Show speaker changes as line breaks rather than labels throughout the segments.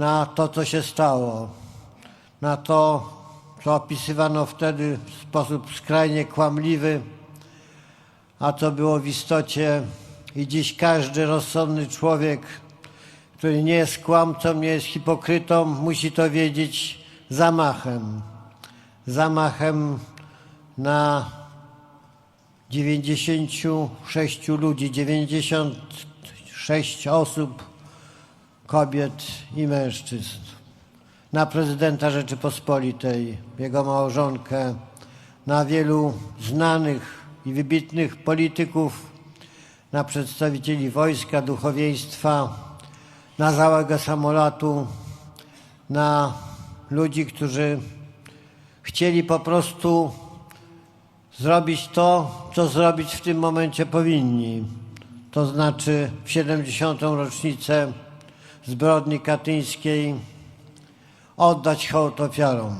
na to, co się stało, na to, co opisywano wtedy w sposób skrajnie kłamliwy, a co było w istocie i dziś każdy rozsądny człowiek, który nie jest kłamcą, nie jest hipokrytą, musi to wiedzieć zamachem. Zamachem na 96 ludzi, 96 osób, kobiet i mężczyzn. Na prezydenta Rzeczypospolitej, jego małżonkę, na wielu znanych i wybitnych polityków, na przedstawicieli wojska, duchowieństwa, na załogę samolotu, na ludzi, którzy chcieli po prostu zrobić to, co zrobić w tym momencie powinni. To znaczy w 70. rocznicę zbrodni katyńskiej oddać hołd ofiarom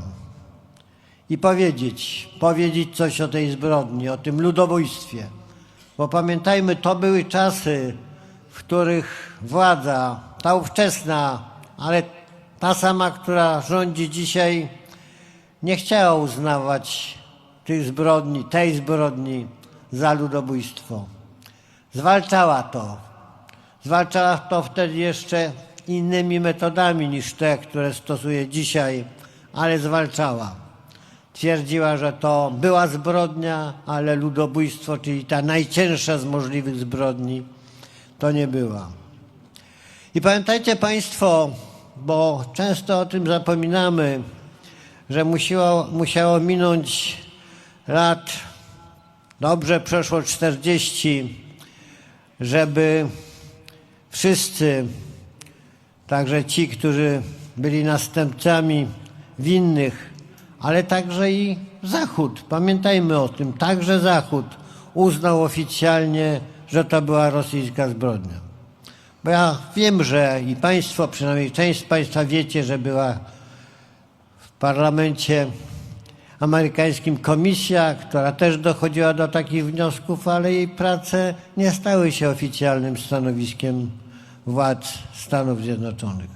i powiedzieć, powiedzieć coś o tej zbrodni, o tym ludobójstwie. Bo pamiętajmy, to były czasy, w których władza, ta ówczesna, ale ta sama, która rządzi dzisiaj, nie chciała uznawać tych zbrodni, tej zbrodni za ludobójstwo. Zwalczała to. Zwalczała to wtedy jeszcze innymi metodami niż te, które stosuje dzisiaj, ale zwalczała. Twierdziła, że to była zbrodnia, ale ludobójstwo, czyli ta najcięższa z możliwych zbrodni, to nie była. I pamiętajcie Państwo, bo często o tym zapominamy, że musiało, musiało minąć lat, dobrze przeszło 40, żeby wszyscy, także ci, którzy byli następcami winnych, ale także i Zachód, pamiętajmy o tym, także Zachód uznał oficjalnie, że to była rosyjska zbrodnia. Bo ja wiem, że i Państwo, przynajmniej część z Państwa wiecie, że była w parlamencie amerykańskim komisja, która też dochodziła do takich wniosków, ale jej prace nie stały się oficjalnym stanowiskiem władz Stanów Zjednoczonych.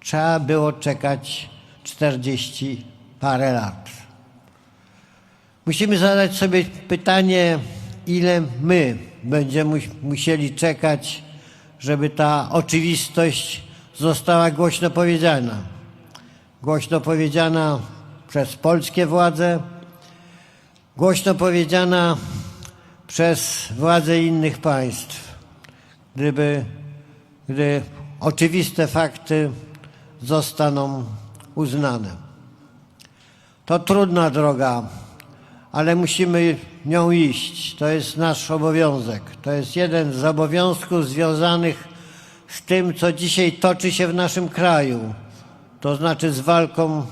Trzeba było czekać 40 parę lat. Musimy zadać sobie pytanie, ile my będziemy musieli czekać, żeby ta oczywistość została głośno powiedziana. Głośno powiedziana przez polskie władze, głośno powiedziana przez władze innych państw, gdyby, gdy oczywiste fakty zostaną uznane. To trudna droga, ale musimy nią iść. To jest nasz obowiązek. To jest jeden z obowiązków związanych z tym, co dzisiaj toczy się w naszym kraju. To znaczy z walką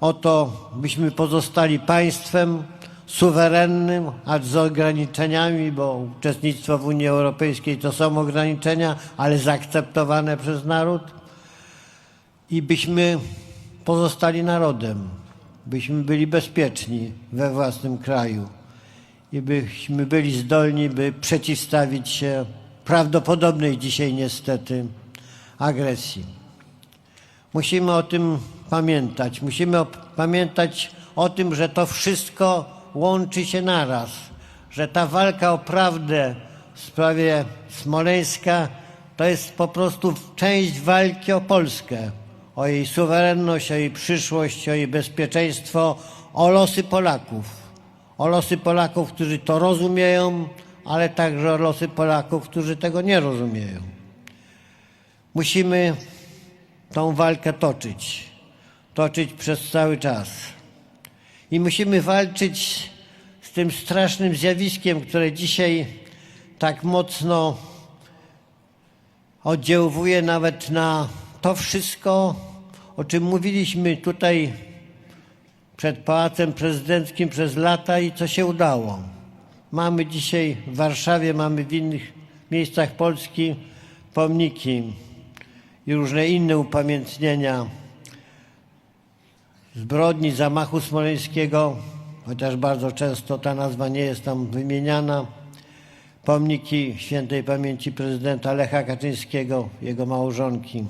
o to, byśmy pozostali państwem suwerennym, acz z ograniczeniami, bo uczestnictwo w Unii Europejskiej to są ograniczenia, ale zaakceptowane przez naród. I byśmy pozostali narodem, byśmy byli bezpieczni we własnym kraju i byśmy byli zdolni, by przeciwstawić się prawdopodobnej dzisiaj niestety agresji. Musimy o tym pamiętać. Musimy pamiętać o tym, że to wszystko łączy się naraz, że ta walka o prawdę w sprawie Smoleńska to jest po prostu część walki o Polskę, o jej suwerenność, o jej przyszłość, o jej bezpieczeństwo, o losy Polaków. O losy Polaków, którzy to rozumieją, ale także o losy Polaków, którzy tego nie rozumieją. Musimy tą walkę toczyć, toczyć przez cały czas. I musimy walczyć z tym strasznym zjawiskiem, które dzisiaj tak mocno oddziałuje nawet na to wszystko, o czym mówiliśmy tutaj przed Pałacem Prezydenckim przez lata i co się udało. Mamy dzisiaj w Warszawie, mamy w innych miejscach Polski pomniki i różne inne upamiętnienia zbrodni zamachu smoleńskiego, chociaż bardzo często ta nazwa nie jest tam wymieniana. Pomniki świętej pamięci prezydenta Lecha Kaczyńskiego, jego małżonki.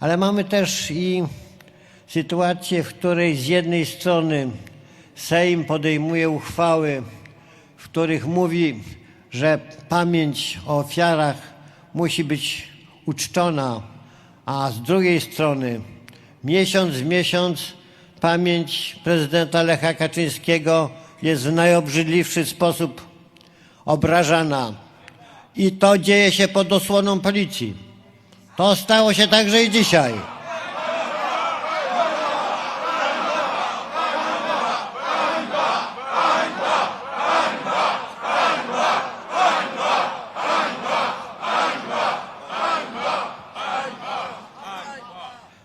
Ale mamy też i sytuację, w której z jednej strony Sejm podejmuje uchwały, w których mówi, że pamięć o ofiarach musi być uczczona, a z drugiej strony miesiąc w miesiąc pamięć prezydenta Lecha Kaczyńskiego jest w najobrzydliwszy sposób obrażana. I to dzieje się pod osłoną policji. To stało się także i dzisiaj.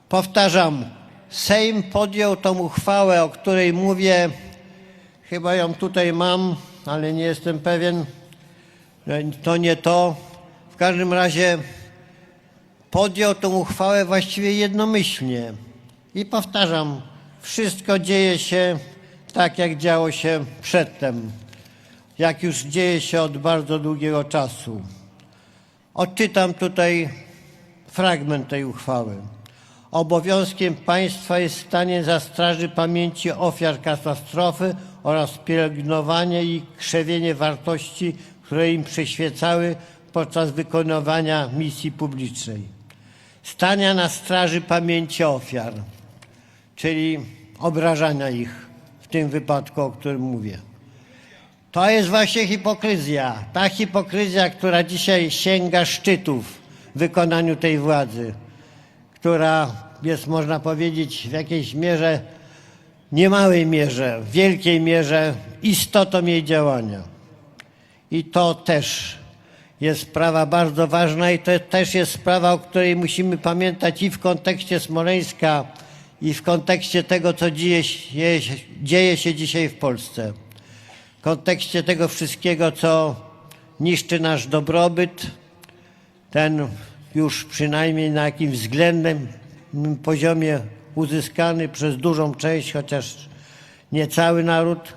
Powtarzam, Sejm podjął tą uchwałę, o której mówię, chyba ją tutaj mam, ale nie jestem pewien, to nie to. W każdym razie podjął tą uchwałę właściwie jednomyślnie. I powtarzam, wszystko dzieje się tak, jak działo się przedtem, jak już dzieje się od bardzo długiego czasu. Odczytam tutaj fragment tej uchwały. Obowiązkiem państwa jest stanie za straży pamięci ofiar katastrofy oraz pielęgnowanie i krzewienie wartości, które im przyświecały podczas wykonywania misji publicznej. Stania na straży pamięci ofiar, czyli obrażania ich w tym wypadku, o którym mówię. To jest właśnie hipokryzja. Ta hipokryzja, która dzisiaj sięga szczytów w wykonaniu tej władzy, która jest, można powiedzieć, w jakiejś mierze, niemałej mierze, w wielkiej mierze istotą jej działania. I to też jest sprawa bardzo ważna i to też jest sprawa, o której musimy pamiętać i w kontekście Smoleńska, i w kontekście tego, co dzieje dzieje się dzisiaj w Polsce w kontekście tego wszystkiego, co niszczy nasz dobrobyt, ten już przynajmniej na jakimś względnym poziomie uzyskany przez dużą część, chociaż nie cały naród,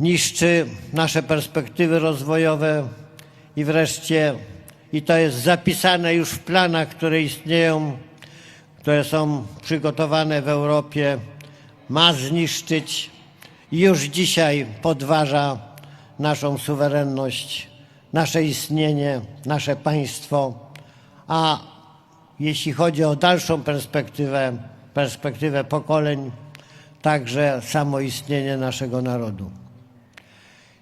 niszczy nasze perspektywy rozwojowe i wreszcie, i to jest zapisane już w planach, które istnieją, które są przygotowane w Europie, ma zniszczyć i już dzisiaj podważa naszą suwerenność, nasze istnienie, nasze państwo, a jeśli chodzi o dalszą perspektywę, perspektywę pokoleń, także samo istnienie naszego narodu.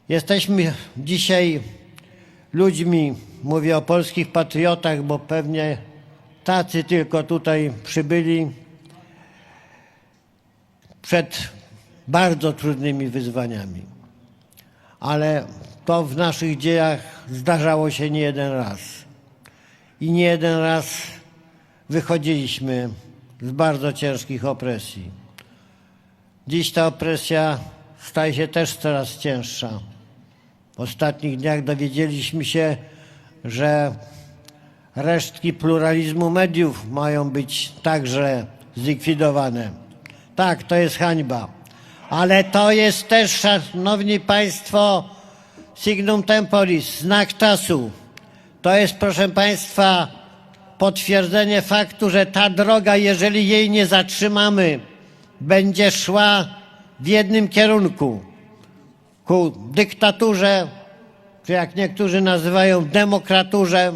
Jesteśmy dzisiaj ludźmi, mówię o polskich patriotach, bo pewnie tacy tylko tutaj przybyli przed bardzo trudnymi wyzwaniami. Ale to w naszych dziejach zdarzało się nie jeden raz. I nie jeden raz wychodziliśmy z bardzo ciężkich opresji. Dziś ta opresja staje się też coraz cięższa. W ostatnich dniach dowiedzieliśmy się, że resztki pluralizmu mediów mają być także zlikwidowane. Tak, to jest hańba. Ale to jest też, szanowni państwo, signum temporis, znak czasu. To jest, proszę państwa, potwierdzenie faktu, że ta droga, jeżeli jej nie zatrzymamy, będzie szła w jednym kierunku ku dyktaturze, czy jak niektórzy nazywają demokraturze,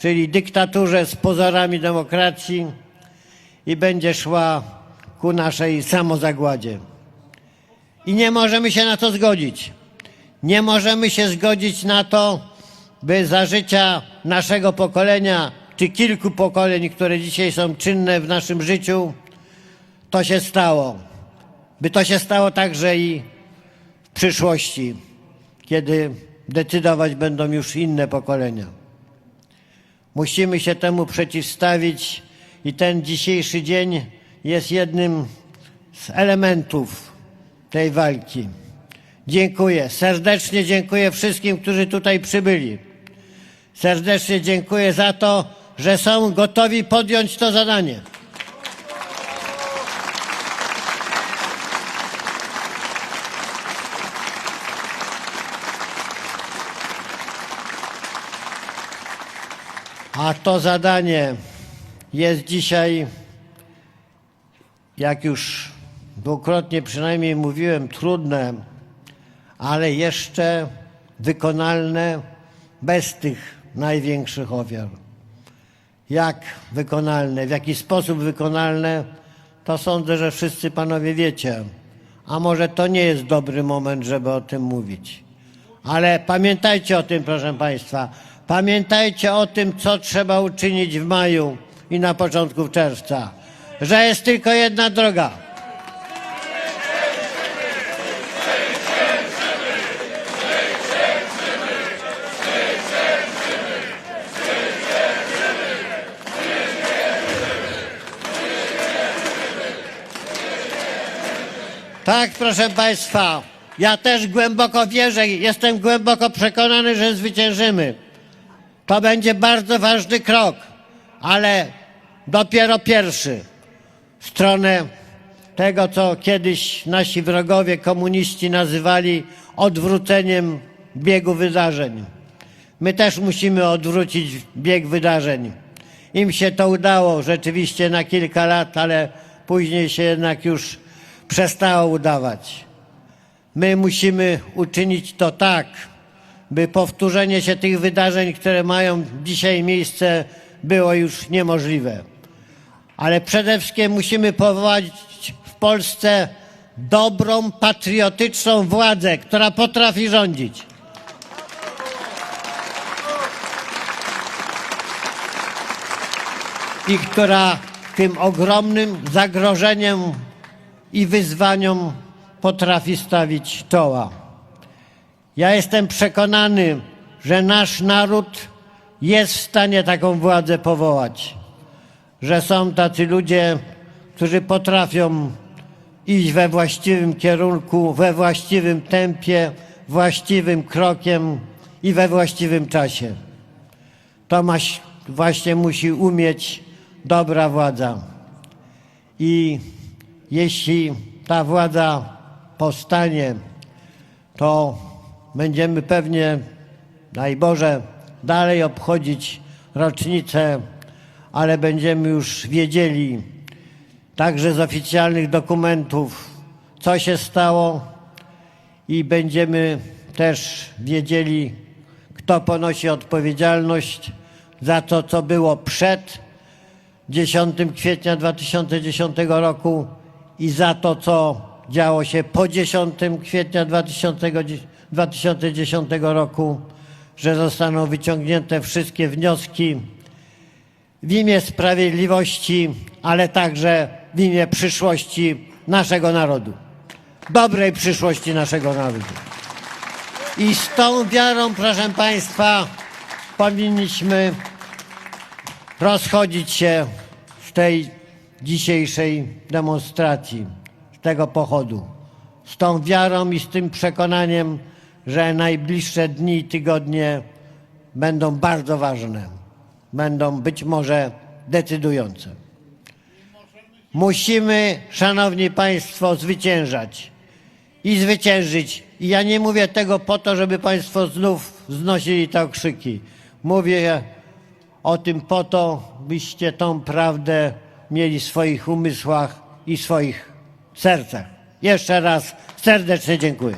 czyli dyktaturze z pozorami demokracji i będzie szła ku naszej samozagładzie. I nie możemy się na to zgodzić. Nie możemy się zgodzić na to, by za życia naszego pokolenia, czy kilku pokoleń, które dzisiaj są czynne w naszym życiu, to się stało. By to się stało także i w przyszłości, kiedy decydować będą już inne pokolenia. Musimy się temu przeciwstawić i ten dzisiejszy dzień jest jednym z elementów tej walki. Dziękuję, serdecznie dziękuję wszystkim, którzy tutaj przybyli. Serdecznie dziękuję za to, że są gotowi podjąć to zadanie. A to zadanie jest dzisiaj, jak już dwukrotnie przynajmniej mówiłem, trudne, ale jeszcze wykonalne bez tych największych ofiar. Jak wykonalne, w jaki sposób wykonalne, to sądzę, że wszyscy panowie wiecie. A może to nie jest dobry moment, żeby o tym mówić. Ale pamiętajcie o tym, proszę Państwa. Pamiętajcie o tym, co trzeba uczynić w maju i na początku czerwca. Że jest tylko jedna droga. Tak, proszę Państwa, ja też głęboko wierzę, jestem głęboko przekonany, że zwyciężymy. To będzie bardzo ważny krok, ale dopiero pierwszy w stronę tego, co kiedyś nasi wrogowie komuniści nazywali odwróceniem biegu wydarzeń. My też musimy odwrócić bieg wydarzeń. Im się to udało rzeczywiście na kilka lat, ale później się jednak już przestało udawać. My musimy uczynić to tak, by powtórzenie się tych wydarzeń, które mają dzisiaj miejsce, było już niemożliwe. Ale przede wszystkim musimy powołać w Polsce dobrą, patriotyczną władzę, która potrafi rządzić. i która tym ogromnym zagrożeniem i wyzwaniom potrafi stawić czoła. Ja jestem przekonany, że nasz naród jest w stanie taką władzę powołać, że są tacy ludzie, którzy potrafią iść we właściwym kierunku, we właściwym tempie, właściwym krokiem i we właściwym czasie. To maś- właśnie musi umieć dobra władza. I jeśli ta władza powstanie, to będziemy pewnie, daj Boże, dalej obchodzić rocznicę, ale będziemy już wiedzieli, także z oficjalnych dokumentów, co się stało i będziemy też wiedzieli, kto ponosi odpowiedzialność za to, co było przed 10 kwietnia 2010 roku i za to, co działo się po 10 kwietnia 2000 2010 roku, że zostaną wyciągnięte wszystkie wnioski w imię sprawiedliwości, ale także w imię przyszłości naszego narodu. Dobrej przyszłości naszego narodu. I z tą wiarą, proszę Państwa, powinniśmy rozchodzić się z tej dzisiejszej demonstracji, z tego pochodu. Z tą wiarą i z tym przekonaniem, że najbliższe dni i tygodnie będą bardzo ważne, będą być może decydujące. Musimy, szanowni państwo, zwyciężać i zwyciężyć. I ja nie mówię tego po to, żeby państwo znów znosili te okrzyki. Mówię o tym po to, byście tą prawdę mieli w swoich umysłach i swoich sercach. Jeszcze raz serdecznie dziękuję.